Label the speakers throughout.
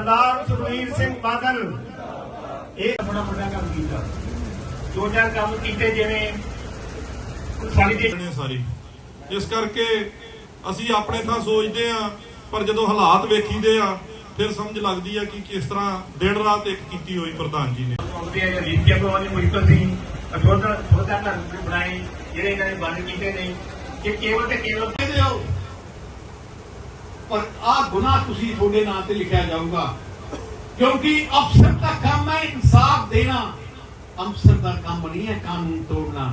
Speaker 1: ਸਰਦਾਰ ਸੁਖਬੀਰ ਸਿੰਘ ਬਾਦਲ। ਇਹ ਬੜਾ ਵੱਡਾ ਕੰਮ ਕੀਤਾ। ਦੋ ਚਾਰ ਕੰਮ ਕੀਤੇ ਜਿਵੇਂ ਦੇਸ਼
Speaker 2: ਨੇ ਸਾਰੀ। ਇਸ ਕਰਕੇ ਅਸੀਂ ਆਪਣੇ ਥਾਂ ਸੋਚਦੇ ਆ ਪਰ ਜਦੋਂ ਹਾਲਾਤ ਵੇਖੀਦੇ ਆ ਫਿਰ ਸਮਝ ਲੱਗਦੀ ਆ ਕਿ ਕਿਸ ਤਰ੍ਹਾਂ ਦਿਨ ਰਾਤ ਇੱਕ ਕੀਤੀ ਹੋਈ ਪ੍ਰਧਾਨ ਜੀ ਨੇ।
Speaker 1: ਆਉਂਦੇ ਆ ਮੁਸ਼ਕਲ ਸੀ ਘਰ ਬਣਾਏ ਜਿਹੜੇ ਇਹਨਾਂ ਨੇ ਬੰਦ ਕੀਤੇ ਨੇ ਕਿ ਕੇਵਲ ਤੇ ਕੇਵਲ
Speaker 3: ਕਹਿੰਦੇ ਆਓ। ਪਰ ਆ ਗੁਨਾਹ ਤੁਸੀਂ ਤੁਹਾਡੇ ਨਾਂ ਤੇ ਲਿਖਿਆ ਜਾਊਗਾ। ਕਿਉਂਕਿ ਅਫਸਰ ਦਾ ਕੰਮ ਹੈ ਇਨਸਾਫ ਦੇਣਾ। ਅਫਸਰ ਦਾ ਕੰਮ ਨਹੀਂ ਹੈ ਕਾਨੂੰਨ ਤੋੜਨਾ।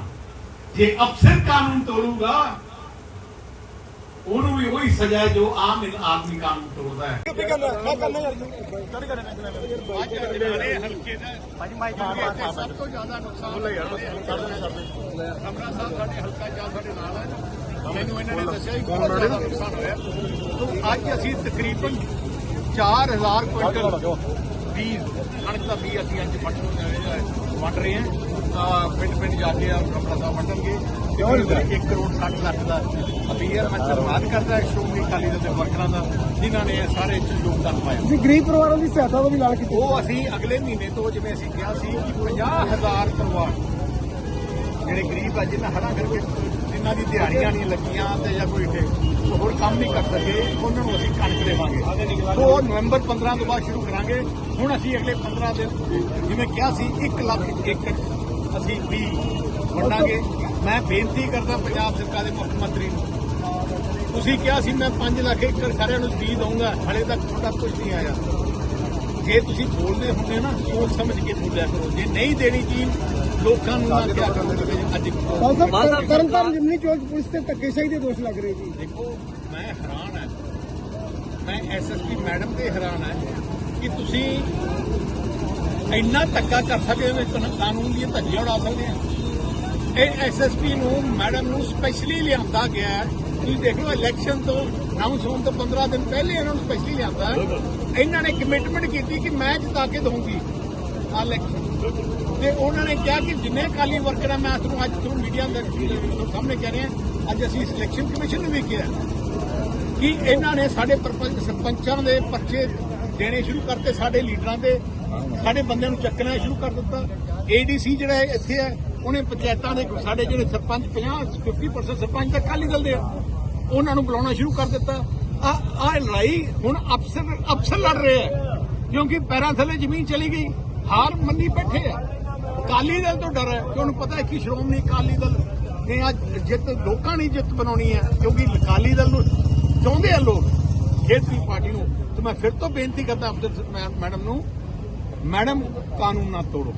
Speaker 3: ਜੇ ਅਫਸਰ ਕਾਨੂੰਨ ਤੋੜੂਗਾ ਉਹਨੂੰ ਵੀ ਉਹੀ ਸਜ਼ਾ ਹੈ ਜੋ ਆਮ ਆਦਮੀ ਕਾਨੂੰਨ ਤੋੜਦਾ ਹੈ।
Speaker 4: ਸਭ ਤੋਂ ਜ਼ਿਆਦਾ ਨੁਕਸਾਨ ਹੋਇਆ ਸਮਰਾ ਸਾਹਿਬ ਸਾਡੇ ਹਲਕਾ ਜਾਂ ਸਾਡੇ ਨਾਲ ਹੈ ਮੈਨੂੰ ਇਹਨਾਂ ਨੇ ਦੱਸਿਆ ਕਿ ਬਹੁਤ ਜ਼ਿਆਦਾ ਨੁਕਸਾਨ ਹੋਇਆ। ਤੋਂ ਅੱਜ ਅਸੀਂ ਤਕਰੀਬਨ 4000 ਕੁਇੰਟਲ ਬੀਜ ਕਣਕ ਦਾ ਬੀਜ ਅਸੀਂ ਅੱਜ ਵੰਡ ਰਹੇ ਹਾਂ ਪਿੰਡ ਪਿੰਡ ਜਾ ਕੇ ਆ ਕਪੜਾ ਦਾ ਵੰਡਣਗੇ ਤਕਰੀਬਨ 1 ਕਰੋੜ 60 ਲੱਖ ਦਾ ਅਪੀਅਰ ਮੈਂ ਧੰਨਵਾਦ ਕਰਦਾ ਸ਼੍ਰੋਮਣੀ ਅਕਾਲੀ ਦਲ ਦੇ ਵਰਕਰਾਂ ਦਾ ਜਿਨ੍ਹਾਂ ਨੇ ਸਾਰੇ ਯੋਗਦਾਨ ਪਾਇਆ।
Speaker 5: ਤੁਸੀਂ ਗਰੀਬ ਪਰਿਵਾਰਾਂ ਦੀ ਸਹਾਇਤਾ ਦਾ ਵੀ ਐਲਾਨ ਕੀਤਾ।
Speaker 4: ਉਹ ਅਸੀਂ ਅਗਲੇ ਮਹੀਨੇ ਤੋਂ ਜਿਵੇਂ ਅਸੀਂ ਕਿਹਾ ਸੀ ਕਿ 50000 ਪਰਿਵਾਰ ਜਿਹੜੇ ਗਰੀਬ ਆ ਜਿਨ੍ਹਾਂ ਹੜਾ ਕਰਕੇ ਦੀ ਦਿਹਾੜੀਆਂ ਨਹੀਂ ਲੱਗੀਆਂ ਤੇ ਜਾਂ ਕੋਈ ਤੇ ਹੋਰ ਕੰਮ ਨਹੀਂ ਕਰ ਸਕੇ, ਉਹਨਾਂ ਨੂੰ ਅਸੀਂ ਕਣਕ ਦੇਵਾਂਗੇ। ਸੋ ਉਹ ਨਵੰਬਰ 15 ਤੋਂ ਬਾਅਦ ਸ਼ੁਰੂ ਕਰਾਂਗੇ। ਹੁਣ ਅਸੀਂ ਅਗਲੇ 15 ਦਿਨ, ਜਿਵੇਂ ਕਿਹਾ ਸੀ 1 ਲੱਖ ਏਕੜ ਅਸੀਂ ਵੀ ਵੰਡਾਂਗੇ। ਮੈਂ ਬੇਨਤੀ ਕਰਦਾ ਪੰਜਾਬ ਸਰਕਾਰ ਦੇ ਮੁੱਖ ਮੰਤਰੀ ਨੂੰ। ਤੁਸੀਂ ਕਿਹਾ ਸੀ, ਮੈਂ 5 ਲੱਖ ਏਕੜ ਸਾਰਿਆਂ ਨੂੰ ਬੀਜ ਦਊਂਗਾ, ਹਲੇ ਤੱਕ ਤੁਹਾਡਾ ਕੁਝ ਨਹੀਂ ਆਇਆ। ਜੇ ਤੁਸੀਂ ਬੋਲਦੇ ਹੁੰਦੇ ਨਾ ਸੋਚ ਸਮਝ ਕੇ ਬੋਲਿਆ ਕਰੋ। ਜੇ ਨਹੀਂ ਦੇਣੀ ਚੀਜ਼ ਲੋਕਾਂ ਨੂੰ ਨਾ ਕਿਹਾ ਕਰੋ ਅੱਜ
Speaker 5: ਤਰਨ ਤਾਰਨ ਜਿਮਨੀ ਚੌਕ ਪੁਲਿਸ ਤੇ ਧੱਕੇਸ਼ਾਹੀ ਦੇ ਦੋਸ਼ ਲੱਗ ਰਹੇ ਜੀ।
Speaker 4: ਦੇਖੋ ਮੈਂ ਹੈਰਾਨ ਹਾਂ। ਮੈਂ ਐਸਐਸਪੀ ਮੈਡਮ ਤੇ ਹੈਰਾਨ ਹਾਂ ਕਿ ਤੁਸੀਂ ਇੰਨਾ ਧੱਕਾ ਕਰ ਸਕਦੇ ਹੋ ਕਿ ਕਾਨੂੰਨ ਦੀਆਂ ਧੱਜੀਆਂ ਉਡਾ ਸਕਦੇ ਆ। ਇਹ ਐਸਐਸਪੀ ਨੂੰ ਮੈਡਮ ਨੂੰ ਸਪੈਸ਼ਲੀ ਲਿਆਂਦਾ ਗਿਆ ਹੈ ਤੁਸੀਂ ਦੇਖ ਲਓ ਇਲੈਕਸ਼ਨ ਤੋਂ ਅਨਾਉਂਸ ਹੋਣ ਤੋਂ 15 ਦਿਨ ਪਹਿਲੇ ਇਹਨਾਂ ਨੂੰ ਸਪੈਸ਼ਲੀ ਲਿਆਂਦਾ। ਇਹਨਾਂ ਨੇ ਕਮਿਟਮੈਂਟ ਕੀਤੀ ਕਿ ਮੈਂ ਜਿਤਾ ਕੇ ਦਊਂਗੀ ਆ ਇਲੈਕਸ਼ਨ ਤੇ ਉਹਨਾਂ ਨੇ ਕਿਹਾ ਕਿ ਜਿੰਨੇ ਅਕਾਲੀ ਵਰਕਰ ਆ ਮੈਂ ਤੁਹਾਨੂੰ ਅੱਜ ਤੁਹਾਨੂੰ ਮੀਡੀਆ ਦੇ ਸਾਹਮਣੇ ਕਹਿ ਰਿਹਾ ਅੱਜ ਅਸੀਂ ਸਿਲੈਕਸ਼ਨ ਕਮਿਸ਼ਨ ਨੂੰ ਵੀ ਕਿਹਾ ਕਿ ਇਹਨਾਂ ਨੇ ਸਾਡੇ ਸਰਪੰਚ ਸਰਪੰਚਾਂ ਦੇ ਪਰਚੇ ਦੇਣੇ ਸ਼ੁਰੂ ਕਰਤੇ ਸਾਡੇ ਲੀਡਰਾਂ ਦੇ ਸਾਡੇ ਬੰਦਿਆਂ ਨੂੰ ਚੱਕਣਾ ਸ਼ੁਰੂ ਕਰ ਦਿੱਤਾ। ਏਡੀਸੀ ਜਿਹੜਾ ਇੱਥੇ ਹੈ ਉਹਨੇ ਪੰਚਾਇਤਾਂ ਦੇ ਸਾਡੇ ਜਿਹੜੇ ਸਰਪੰਚ 50 50% ਸਰਪੰਚ ਤਾਂ ਅਕਾਲੀ ਦਲ ਦੇ ਆ। ਉਹਨਾਂ ਨੂੰ ਬੁਲਾਉਣਾ ਸ਼ੁਰੂ ਕਰ ਦਿੱਤਾ। ਆ ਆ ਲੜਾਈ ਹੁਣ ਅਫਸਰ ਅਫਸਰ ਲੜ ਰਹੇ ਆ। ਕਿਉਂਕਿ ਪੈਰਾਂ ਥੱਲੇ ਜ਼ਮੀਨ ਚਲੀ ਗਈ। ਹਾਰ ਮੰਨੀ ਬੈਠੇ ਆ। ਅਕਾਲੀ ਦਲ ਤੋਂ ਡਰ ਹੈ। ਕਿ ਉਹਨੂੰ ਪਤਾ ਹੈ ਕਿ ਸ਼੍ਰੋਮਣੀ ਅਕਾਲੀ ਦਲ ਨੇ ਅੱਜ ਜਿੱਤ ਲੋਕਾਂ ਨੇ ਜਿੱਤ ਬਣਾਉਣੀ ਹੈ। ਕਿਉਂਕਿ ਅਕਾਲੀ ਦਲ ਨੂੰ ਚਾਹੁੰਦੇ ਆ ਲੋਕ ਖੇਤਰੀ ਪਾਰਟੀ ਨੂੰ। ਤੇ ਮੈਂ ਫਿਰ ਤੋਂ ਬੇਨਤੀ ਕਰਦਾ ਅਫਸਰ ਮੈਡਮ ਨੂੰ ਮੈਡਮ ਕਾਨੂੰਨ ਨਾ ਤੋੜੋ।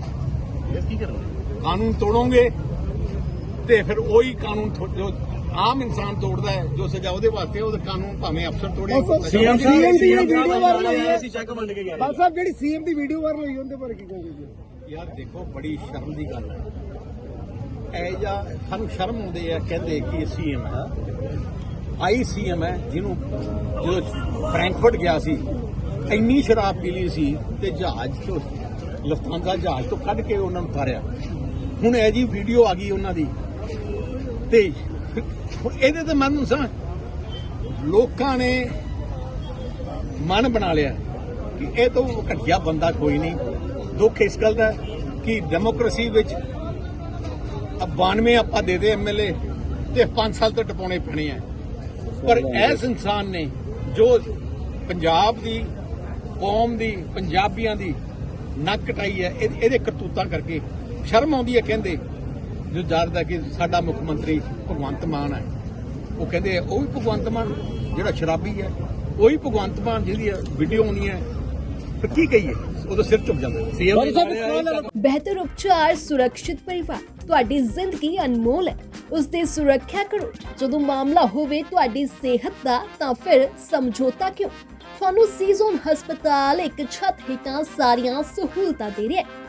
Speaker 4: ਕਾਨੂੰਨ ਤੋੜੋਗੇ ਤੇ ਫਿਰ ਉਹੀ ਕਾਨੂੰਨ ਜੋ ਆਮ ਇਨਸਾਨ ਤੋੜਦਾ ਹੈ ਜੋ ਸਜ਼ਾ ਉਹਦੇ ਵਾਸਤੇ ਉਹਦਾ ਕਾਨੂੰਨ ਭਾਵੇਂ ਅਫਸਰ ਤੋੜੇ
Speaker 5: ਸੀਐਮ ਸੀਐਮ ਦੀ ਵੀਡੀਓ ਵਾਇਰਲ ਹੋਈ ਹੈ। ਬਾਲ ਸਾਹਿਬ ਜਿਹੜੀ ਸੀਐਮ ਦੀ ਵੀਡੀਓ ਵਾਇਰਲ ਹੋਈ ਉਹਦੇ ਬਾਰੇ ਕੀ ਕਹੋਗੇ ਜੀ?
Speaker 4: ਯਾਰ ਦੇਖੋ ਬੜੀ ਸ਼ਰਮ ਦੀ ਗੱਲ ਹੈ। ਇਹ ਜਾਂ ਸਾਨੂੰ ਸ਼ਰਮ ਆਉਂਦੀ ਹੈ ਕਹਿੰਦੇ ਕਿ ਸੀਐਮ ਹੈ। ਆਈ ਸੀਐਮ ਹੈ ਜਿਹਨੂੰ ਜਦੋਂ ਫ੍ਰੈਂਕਫਰਟ ਗਿਆ ਸੀ ਇੰਨੀ ਸ਼ਰਾਬ ਪੀ ਲਈ ਸੀ ਤੇ ਜਹਾਜ਼ ਤੋਂ ਲਫਤਾਂਜ਼ਾ ਜਹਾਜ਼ ਤੋਂ ਕੱਢ ਕੇ ਉਹਨਾਂ ਨੂੰ ਉਤਾਰਿਆ ਹੁਣ ਇਹ ਜੀ ਵੀਡੀਓ ਆ ਗਈ ਉਹਨਾਂ ਦੀ। ਤੇ ਇਹਦੇ ਤੇ ਮਨ ਨੂੰ ਲੋਕਾਂ ਨੇ ਮਨ ਬਣਾ ਲਿਆ ਕਿ ਇਹ ਤੋਂ ਘਟੀਆ ਬੰਦਾ ਕੋਈ ਨਹੀਂ। ਦੁੱਖ ਇਸ ਗੱਲ ਦਾ ਕਿ ਡੈਮੋਕ੍ਰੇਸੀ ਵਿੱਚ 92 ਆਪਾਂ ਦੇ ਦੇ ਐਮਐਲਏ ਤੇ 5 ਸਾਲ ਤੋਂ ਟਪਾਉਣੇ ਪੈਣੇ ਆ। ਪਰ ਇਸ ਇਨਸਾਨ ਨੇ ਜੋ ਪੰਜਾਬ ਦੀ ਕੌਮ ਦੀ, ਪੰਜਾਬੀਆਂ ਦੀ ਨੱਕ ਕਟਾਈ ਹੈ ਇਹਦੇ ਕਰਤੂਤਾਂ ਕਰਕੇ ਸ਼ਰਮ ਆਉਂਦੀ ਹੈ ਕਹਿੰਦੇ ਜੋ ਜਾਣਦਾ ਕਿ ਸਾਡਾ ਮੁੱਖ ਮੰਤਰੀ ਭਗਵੰਤ ਮਾਨ ਹੈ ਉਹ ਕਹਿੰਦੇ ਉਹ ਵੀ ਭਗਵੰਤ ਮਾਨ ਜਿਹੜਾ ਸ਼ਰਾਬੀ ਹੈ ਉਹੀ ਭਗਵੰਤ ਮਾਨ ਜਿਹਦੀ ਵੀਡੀਓ ਆਉਣੀ ਹੈ ਫਿਰ ਕੀ ਕਹੀਏ? ਉਹਦਾ ਸਿਰ ਝੁਕ ਜਾਂਦਾ।
Speaker 5: ਹੈ।
Speaker 6: ਬਿਹਤਰ ਉਪਚਾਰ ਸੁਰੱਖਿਅਤ ਪਰਿਵਾਰ ਤੁਹਾਡੀ ਜ਼ਿੰਦਗੀ ਅਨਮੋਲ ਹੈ। ਉਸ ਦੀ ਸੁਰੱਖਿਆ ਕਰੋ। ਜਦੋਂ ਮਾਮਲਾ ਹੋਵੇ ਤੁਹਾਡੀ ਸਿਹਤ ਦਾ ਤਾਂ ਫਿਰ ਸਮਝੌਤਾ ਕਿਉਂ? ਤੁਹਾਨੂੰ ਸੀਜ਼ਨ ਹਸਪਤਾਲ ਇੱਕ ਛੱਤ ਹੇਠਾਂ ਸਾਰੀਆਂ ਸਹੂਲਤਾਂ ਦੇ ਰਿਹਾ ਹੈ।